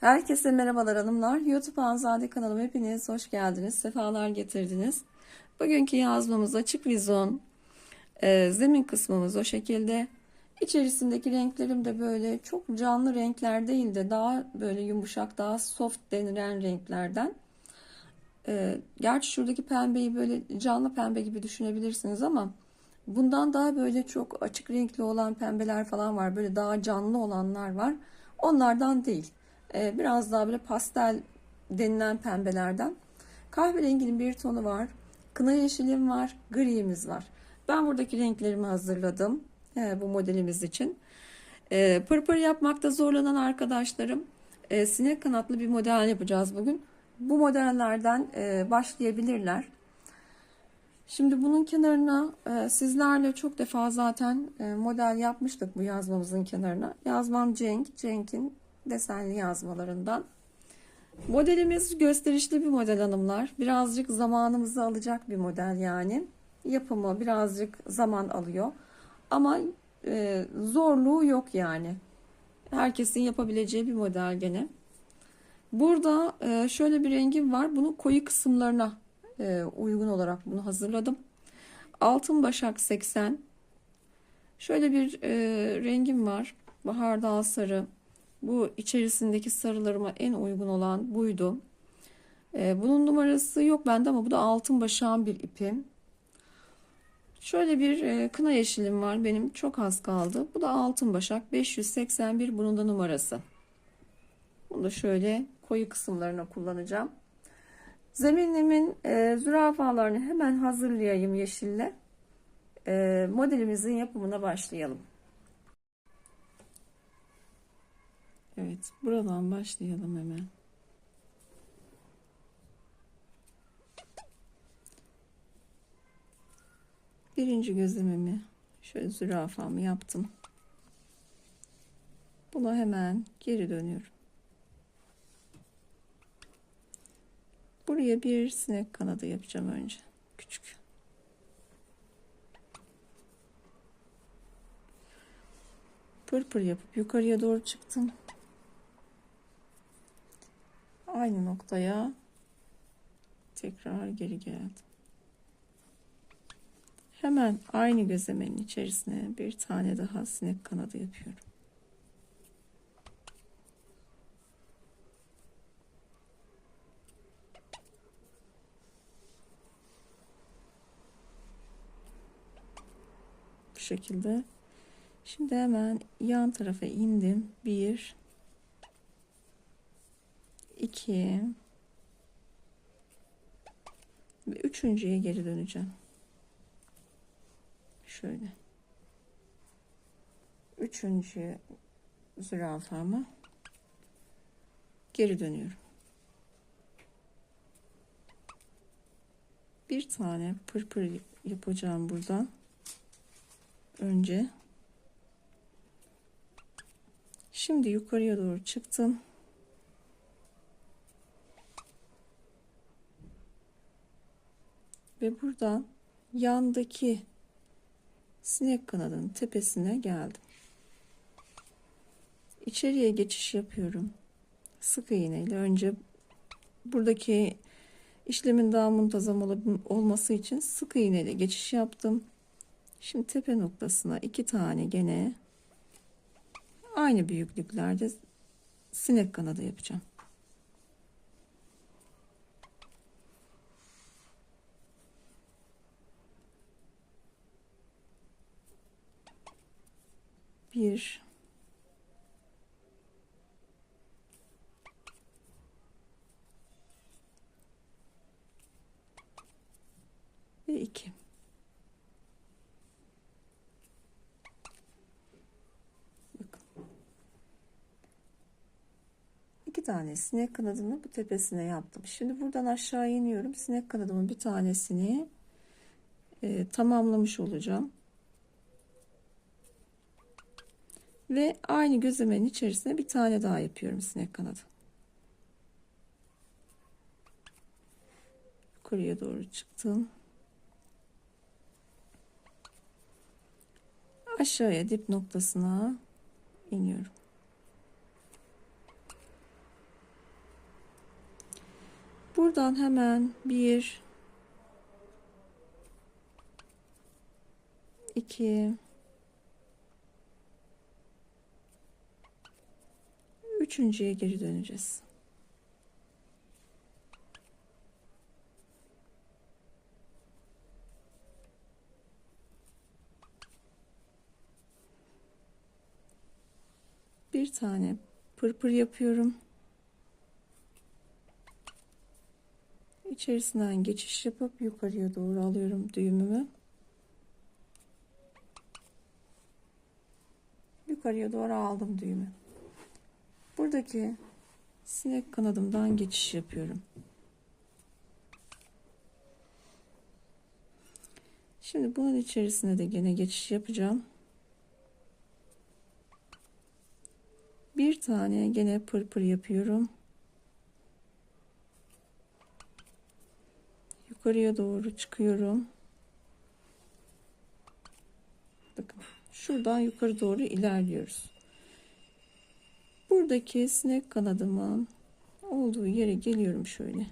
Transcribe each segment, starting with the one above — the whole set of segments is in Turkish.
Herkese merhabalar hanımlar. YouTube Anzade kanalıma hepiniz hoş geldiniz. Sefalar getirdiniz. Bugünkü yazmamız açık vizon. Ee, zemin kısmımız o şekilde. İçerisindeki renklerim de böyle çok canlı renkler değil de daha böyle yumuşak, daha soft denilen renklerden. Ee, gerçi şuradaki pembeyi böyle canlı pembe gibi düşünebilirsiniz ama bundan daha böyle çok açık renkli olan pembeler falan var. Böyle daha canlı olanlar var. Onlardan değil. Ee, biraz daha böyle pastel denilen pembelerden. Kahverenginin bir tonu var. Kına yeşilim var. Gri'miz var. Ben buradaki renklerimi hazırladım. bu modelimiz için. E, pırpır yapmakta zorlanan arkadaşlarım e, sinek kanatlı bir model yapacağız bugün. Bu modellerden e, başlayabilirler. Şimdi bunun kenarına e, sizlerle çok defa zaten model yapmıştık bu yazmamızın kenarına. Yazmam Cenk, Cenk'in desenli yazmalarından. Modelimiz gösterişli bir model hanımlar. Birazcık zamanımızı alacak bir model yani. Yapımı birazcık zaman alıyor. Ama e, zorluğu yok yani. Herkesin yapabileceği bir model gene. Burada e, şöyle bir rengim var. Bunu koyu kısımlarına e, uygun olarak bunu hazırladım. Altın başak 80. Şöyle bir e, rengim var. Bahar dağ sarı. Bu içerisindeki sarılarıma en uygun olan buydu. E, bunun numarası yok bende ama bu da altın başağın bir ipim. Şöyle bir e, kına yeşilim var benim çok az kaldı. Bu da altın başak 581 bunun da numarası. Bunu da şöyle koyu kısımlarına kullanacağım. Zeminimin e, zürafalarını hemen hazırlayayım yeşille. E, modelimizin yapımına başlayalım. Evet, buradan başlayalım hemen. Birinci gözlemimi şöyle zürafamı yaptım. Buna hemen geri dönüyorum. Buraya bir sinek kanadı yapacağım önce. Küçük. Pırpır yapıp yukarıya doğru çıktım. Aynı noktaya tekrar geri geldim. Hemen aynı gözlemenin içerisine bir tane daha sinek kanadı yapıyorum. Bu şekilde. Şimdi hemen yan tarafa indim. Bir, iki ve üçüncüye geri döneceğim. Şöyle. Üçüncü zürafama geri dönüyorum. Bir tane pırpır yapacağım burada. Önce. Şimdi yukarıya doğru çıktım. Ve buradan yandaki sinek kanadının tepesine geldim. İçeriye geçiş yapıyorum. Sık iğne ile önce buradaki işlemin daha muntazam olması için sık iğne ile geçiş yaptım. Şimdi tepe noktasına iki tane gene aynı büyüklüklerde sinek kanadı yapacağım. Bir ve iki. İki tane sinek kanadını bu tepesine yaptım. Şimdi buradan aşağı iniyorum. Sinek kanadımın bir tanesini e, tamamlamış olacağım. Ve aynı gözlemenin içerisine bir tane daha yapıyorum sinek kanadı. Yukarıya doğru çıktım. Aşağıya dip noktasına iniyorum. Buradan hemen bir, iki, üçüncüye geri döneceğiz. Bir tane pırpır yapıyorum. İçerisinden geçiş yapıp yukarıya doğru alıyorum düğümümü. Yukarıya doğru aldım düğümü. Buradaki sinek kanadımdan geçiş yapıyorum. Şimdi bunun içerisine de gene geçiş yapacağım. Bir tane gene pırpır yapıyorum. Yukarıya doğru çıkıyorum. Bakın şuradan yukarı doğru ilerliyoruz. Buradaki sinek kanadımın olduğu yere geliyorum şöyle.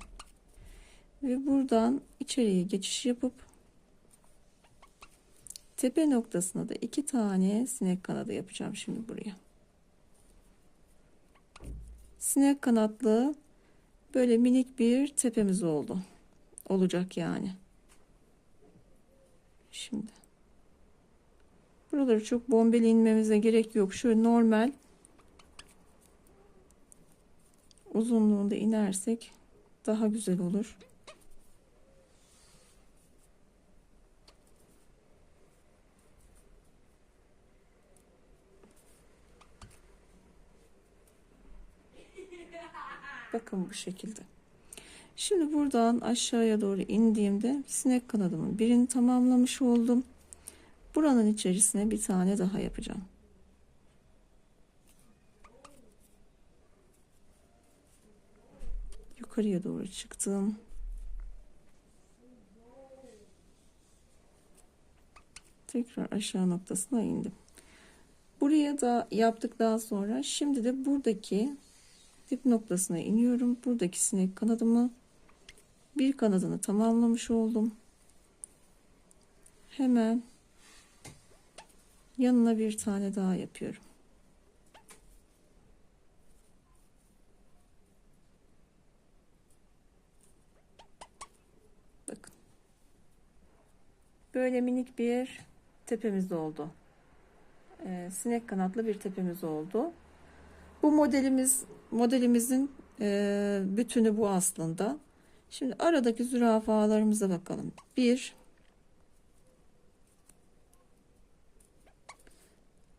Ve buradan içeriye geçiş yapıp tepe noktasına da iki tane sinek kanadı yapacağım şimdi buraya. Sinek kanatlı böyle minik bir tepemiz oldu. Olacak yani. Şimdi buraları çok bombeli inmemize gerek yok. Şöyle normal uzunluğunda inersek daha güzel olur. Bakın bu şekilde. Şimdi buradan aşağıya doğru indiğimde sinek kanadımın birini tamamlamış oldum. Buranın içerisine bir tane daha yapacağım. Yukarıya doğru çıktım. Tekrar aşağı noktasına indim. Buraya da yaptıktan sonra şimdi de buradaki dip noktasına iniyorum. Buradaki sinek kanadımı bir kanadını tamamlamış oldum. Hemen yanına bir tane daha yapıyorum. Bakın. Böyle minik bir tepemiz oldu. Ee, sinek kanatlı bir tepemiz oldu. Bu modelimiz modelimizin e, bütünü bu aslında. Şimdi aradaki zürafalarımıza bakalım. 1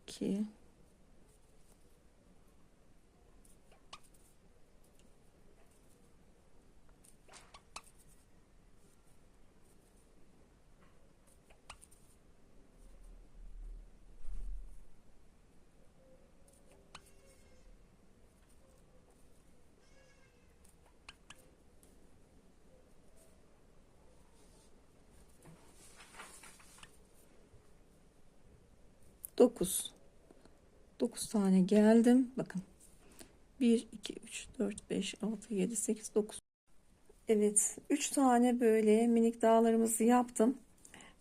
2 9 9 tane geldim. Bakın. 1 2 3 4 5 6 7 8 9 Evet 3 tane böyle minik dağlarımızı yaptım.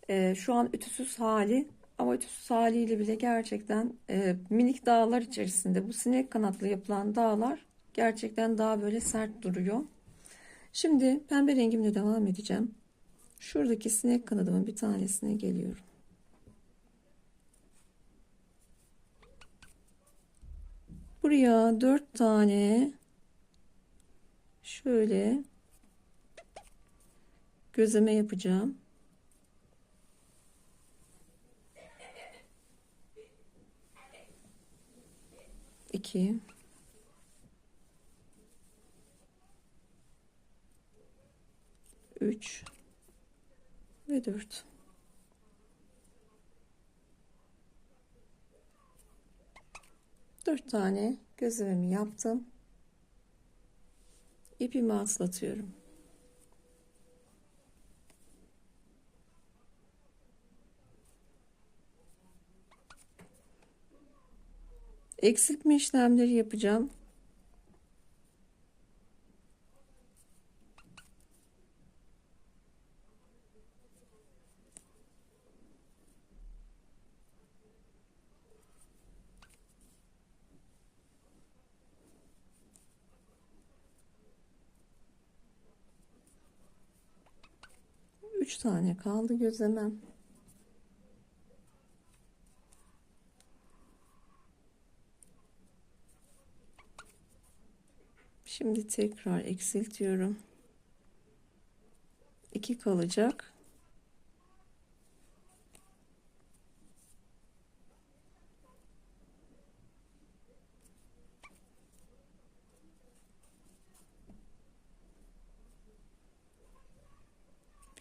Ee, şu an ütüsüz hali ama ütüsüz haliyle bile gerçekten e, minik dağlar içerisinde bu sinek kanatlı yapılan dağlar gerçekten daha böyle sert duruyor. Şimdi pembe rengimle devam edeceğim. Şuradaki sinek kanadımın bir tanesine geliyorum Buraya dört tane şöyle gözleme yapacağım. İki. Üç. Ve dört. 4 tane gözlememi yaptım. İpimi atlatıyorum. Eksiltme işlemleri yapacağım. 3 tane kaldı gözlemem. Şimdi tekrar eksiltiyorum. 2 kalacak.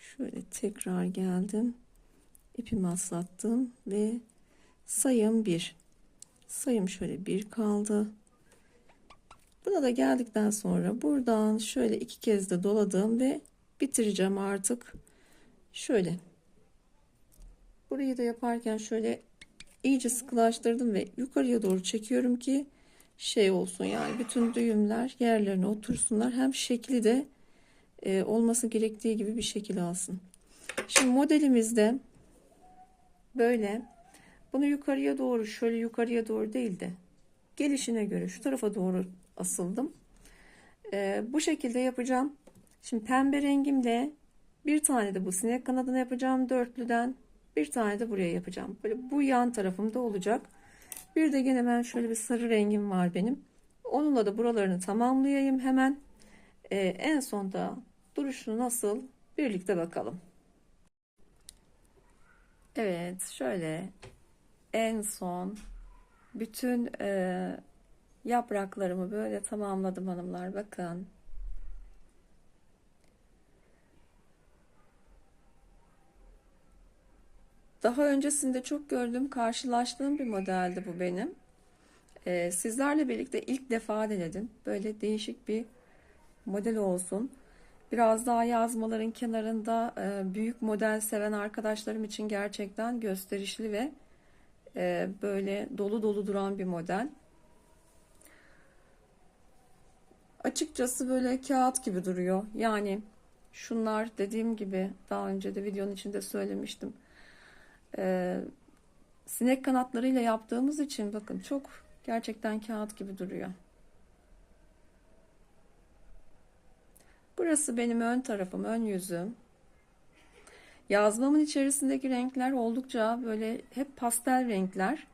Şöyle tekrar geldim. İpimi atlattım ve sayım 1. Sayım şöyle 1 kaldı. Buna da geldikten sonra buradan şöyle iki kez de doladım ve bitireceğim artık. Şöyle. Burayı da yaparken şöyle iyice sıkılaştırdım ve yukarıya doğru çekiyorum ki şey olsun yani bütün düğümler yerlerine otursunlar. Hem şekli de e, olması gerektiği gibi bir şekil alsın. Şimdi modelimizde böyle bunu yukarıya doğru şöyle yukarıya doğru değil de gelişine göre şu tarafa doğru asıldım. E, bu şekilde yapacağım. Şimdi pembe rengimle bir tane de bu sinek kanadını yapacağım dörtlüden. Bir tane de buraya yapacağım. Böyle bu yan tarafımda olacak. Bir de gene ben şöyle bir sarı rengim var benim. Onunla da buralarını tamamlayayım hemen. Ee, en sonda duruşunu nasıl birlikte bakalım. Evet şöyle en son bütün e, yapraklarımı böyle tamamladım hanımlar bakın. Daha öncesinde çok gördüğüm, karşılaştığım bir modeldi bu benim. Ee, sizlerle birlikte ilk defa denedim. Böyle değişik bir model olsun. Biraz daha yazmaların kenarında e, büyük model seven arkadaşlarım için gerçekten gösterişli ve e, böyle dolu dolu duran bir model. Açıkçası böyle kağıt gibi duruyor. Yani şunlar dediğim gibi daha önce de videonun içinde söylemiştim. Ee, sinek kanatlarıyla yaptığımız için bakın çok gerçekten kağıt gibi duruyor. Burası benim ön tarafım, ön yüzüm. Yazmamın içerisindeki renkler oldukça böyle hep pastel renkler.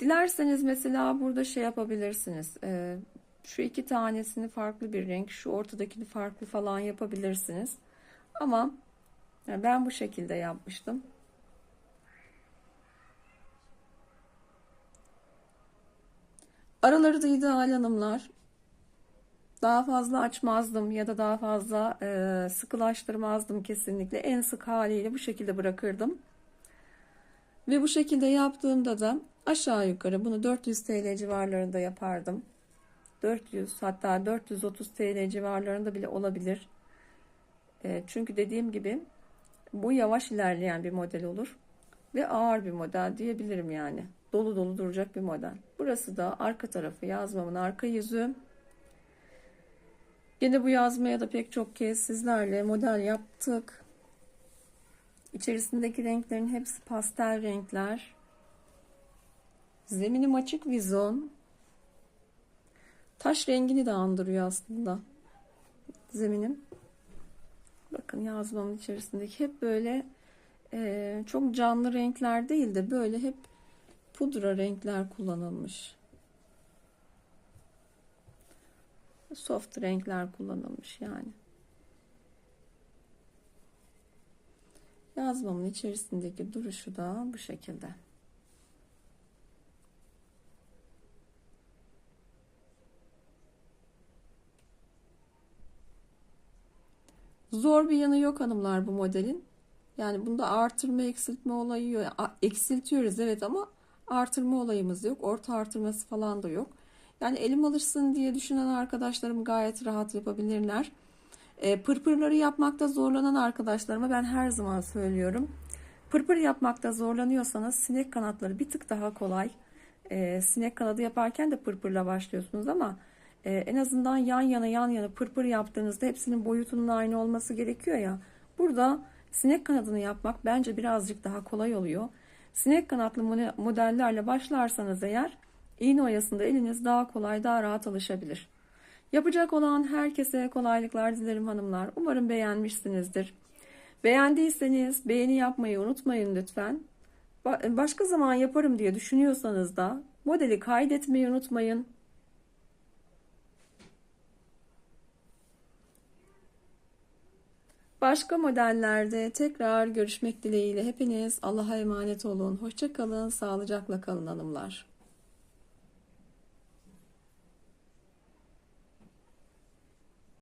Dilerseniz mesela burada şey yapabilirsiniz. Ee, şu iki tanesini farklı bir renk, şu ortadakini farklı falan yapabilirsiniz. Ama ben bu şekilde yapmıştım. Araları da ideal hanımlar. Daha fazla açmazdım ya da daha fazla e, sıkılaştırmazdım kesinlikle. En sık haliyle bu şekilde bırakırdım. Ve bu şekilde yaptığımda da aşağı yukarı bunu 400 TL civarlarında yapardım. 400 hatta 430 TL civarlarında bile olabilir. E, çünkü dediğim gibi bu yavaş ilerleyen bir model olur ve ağır bir model diyebilirim yani. Dolu dolu duracak bir model. Burası da arka tarafı yazmamın arka yüzü. Yine bu yazmaya da pek çok kez sizlerle model yaptık. İçerisindeki renklerin hepsi pastel renkler. Zeminim açık vizon. Taş rengini de andırıyor aslında. Zeminim. Bakın yazmamın içerisindeki hep böyle e, çok canlı renkler değil de böyle hep pudra renkler kullanılmış. Soft renkler kullanılmış yani. Yazmamın içerisindeki duruşu da bu şekilde. Zor bir yanı yok hanımlar bu modelin. Yani bunda artırma eksiltme olayı yok. Eksiltiyoruz evet ama artırma olayımız yok. Orta artırması falan da yok. Yani elim alışsın diye düşünen arkadaşlarım gayet rahat yapabilirler. E, pırpırları yapmakta zorlanan arkadaşlarıma ben her zaman söylüyorum. Pırpır yapmakta zorlanıyorsanız sinek kanatları bir tık daha kolay. E, sinek kanadı yaparken de pırpırla başlıyorsunuz ama e, en azından yan yana yan yana pırpır yaptığınızda hepsinin boyutunun aynı olması gerekiyor ya. Burada sinek kanadını yapmak bence birazcık daha kolay oluyor. Sinek kanatlı modellerle başlarsanız eğer iğne oyasında eliniz daha kolay daha rahat alışabilir. Yapacak olan herkese kolaylıklar dilerim hanımlar. Umarım beğenmişsinizdir. Beğendiyseniz beğeni yapmayı unutmayın lütfen. Ba- Başka zaman yaparım diye düşünüyorsanız da modeli kaydetmeyi unutmayın. Başka modellerde tekrar görüşmek dileğiyle hepiniz Allah'a emanet olun. Hoşça kalın, sağlıcakla kalın hanımlar.